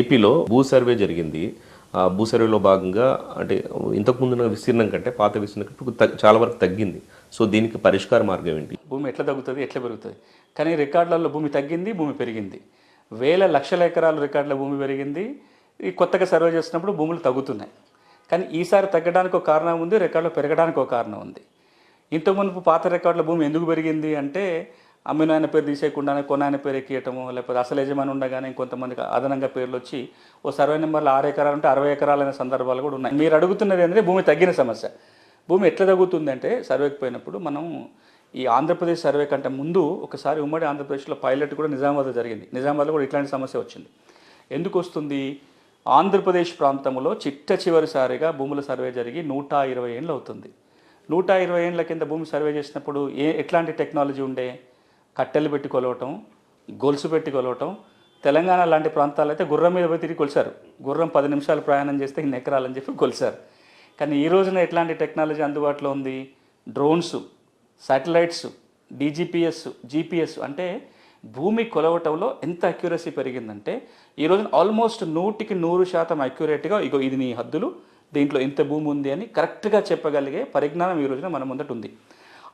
ఏపీలో భూ సర్వే జరిగింది. ఆ భూ సర్వేలో భాగంగా అంటే ఇంతకు విస్తీర్ణం కంటే పాత విస్తీర్ణం కంటే చాలా వరకు తగ్గింది. సో దీనికి పరిష్కార మార్గం ఏంటి? భూమి ఎట్లా తగ్గుతుంది? ఎట్లా పెరుగుతుంది? కానీ రికార్డులలో భూమి తగ్గింది భూమి పెరిగింది. వేల లక్షల ఎకరాల రికార్డుల భూమి పెరిగింది. ఈ కొత్తగా సర్వే చేసినప్పుడు భూములు తగ్గుతున్నాయి. కానీ ఈసారి తగ్గడానికి ఒక కారణం ఉంది రికార్డులు పెరగడానికి ఒక కారణం ఉంది. ఇంతకు మునుపు పాత రికార్డుల భూమి ఎందుకు పెరిగింది అంటే అమ్మిన ఆయన పేరు తీసేయకుండానే కొన్న ఆయన పేరు ఎక్కియటము లేకపోతే అసలు యజమాని ఉండగానే ఇంకొంతమందికి అదనంగా పేర్లు వచ్చి ఓ సర్వే నెంబర్లో ఆరు ఎకరాలు అంటే అరవై ఎకరాలైన సందర్భాలు కూడా ఉన్నాయి. మీరు అడుగుతున్నది ఏంటంటే భూమి తగ్గిన సమస్య. భూమి ఎట్లా తగ్గుతుంది అంటే సర్వేకి పోయినప్పుడు మనం ఈ ఆంధ్రప్రదేశ్ సర్వే కంటే ముందు ఒకసారి ఉమ్మడి ఆంధ్రప్రదేశ్లో పైలట్ కూడా నిజామాబాద్ జరిగింది. నిజామాబాద్లో కూడా ఇట్లాంటి సమస్య వచ్చింది. ఎందుకు వస్తుంది? ఆంధ్రప్రదేశ్ ప్రాంతంలో చిట్ట చివరిసారిగా భూముల సర్వే జరిగి నూట ఇరవై ఏళ్ళు అవుతుంది. నూట ఇరవై ఏళ్ళ కింద భూమి సర్వే చేసినప్పుడు ఏ ఎట్లాంటి టెక్నాలజీ ఉండే? కట్టెలు పెట్టి కొలవటం గొలుసు పెట్టి కొలవటం. తెలంగాణ లాంటి ప్రాంతాలు అయితే గుర్రం మీద పోయి తిరిగి కొలిచారు గుర్రం పది నిమిషాలు ప్రయాణం చేస్తే ఇన్ని ఎకరాలని చెప్పి కొలిచారు కానీ ఈ రోజున ఎట్లాంటి టెక్నాలజీ అందుబాటులో ఉంది? డ్రోన్స్ శాటిలైట్స్ డీజీపీఎస్ జీపీఎస్ అంటే భూమి కొలవటంలో ఎంత అక్యురసీ పెరిగిందంటే ఈ రోజున ఆల్మోస్ట్ నూటికి నూరు శాతం అక్యురేట్గా ఇగో ఇది నీ హద్దులు దీంట్లో ఇంత భూమి ఉంది అని కరెక్ట్గా చెప్పగలిగే పరిజ్ఞానం ఈ రోజున మన ముందట ఉంది.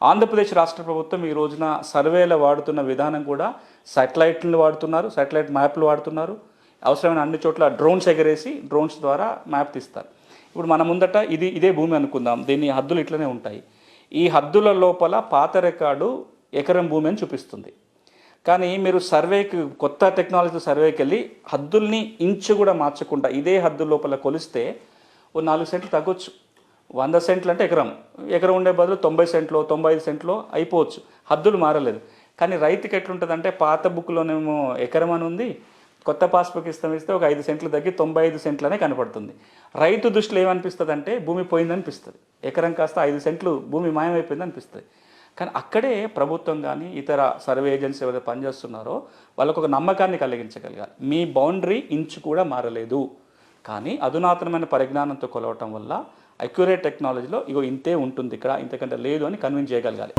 ఆంధ్రప్రదేశ్ రాష్ట్ర ప్రభుత్వం ఈ రోజున సర్వేల వాడుతున్న విధానం కూడా సాటిలైట్లు వాడుతున్నారు సాటిలైట్ మ్యాప్లు వాడుతున్నారు. అవసరమైన అన్ని చోట్ల డ్రోన్స్ ఎగరేసి డ్రోన్స్ ద్వారా మ్యాప్ తీస్తారు. ఇప్పుడు మన ముందట ఇది ఇదే భూమి అనుకుందాం. దీని హద్దులు ఇట్లనే ఉంటాయి. ఈ హద్దుల లోపల పాత రికార్డు ఎకరం భూమి అని చూపిస్తుంది. కానీ మీరు సర్వేకి కొత్త టెక్నాలజీ సర్వేకి వెళ్ళి హద్దుల్ని ఇంచు కూడా మార్చకుండా ఇదే హద్దు లోపల కొలిస్తే ఓ నాలుగు సెంట్లు తగ్గొచ్చు. వంద సెంట్లు అంటే ఎకరం. ఎకరం ఉండే బదులు తొంభై సెంట్లో తొంభై ఐదు సెంట్లో అయిపోవచ్చు. హద్దులు మారలేదు. కానీ రైతుకి ఎట్లుంటుందంటే పాత బుక్లోనేమో ఎకరం అని ఉంది. కొత్త పాస్బుక్ ఇస్తాం ఇస్తే ఒక ఐదు సెంట్లు తగ్గి తొంభై ఐదు సెంట్లనే కనపడుతుంది. రైతు దృష్టిలో ఏమనిపిస్తుంది అంటే భూమి పోయిందనిపిస్తుంది. ఎకరం కాస్త ఐదు సెంట్లు భూమి మాయమైపోయింది అనిపిస్తుంది కానీ అక్కడే ప్రభుత్వం కానీ ఇతర సర్వే ఏజెన్సీ ఏదైతే పనిచేస్తున్నారో వాళ్ళకు ఒక నమ్మకాన్ని కలిగించగలగాలి. మీ బౌండరీ ఇంచు కూడా మారలేదు. కానీ అధునాతనమైన పరిజ్ఞానంతో కొలవటం వల్ల అక్యురేట్ టెక్నాలజీలో ఇగో ఇంతే ఉంటుంది ఇక్కడ ఇంతకంటే లేదు అని కన్విన్స్ చేయగలగాలి.